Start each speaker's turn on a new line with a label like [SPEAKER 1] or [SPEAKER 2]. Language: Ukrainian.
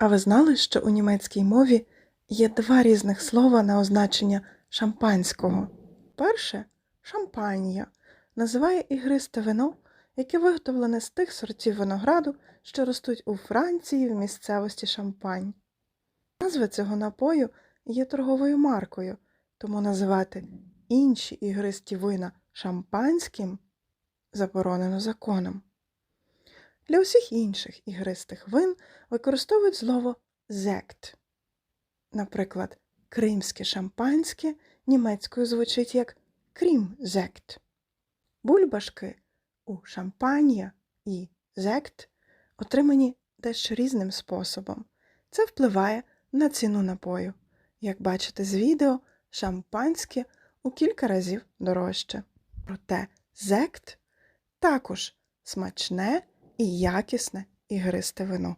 [SPEAKER 1] А ви знали, що у німецькій мові є два різних слова на означення шампанського? Перше шампанія називає ігристе вино, яке виготовлене з тих сортів винограду, що ростуть у Франції в місцевості Шампань. Назва цього напою є торговою маркою, тому називати інші ігристі вина шампанським заборонено законом. Для усіх інших ігристих вин використовують слово зект. Наприклад, кримське шампанське німецькою звучить як крімзект. Бульбашки у шампанія і зект отримані дещо різним способом. Це впливає на ціну напою. Як бачите з відео, шампанське у кілька разів дорожче. Проте зект також смачне і якісне ігристе вино.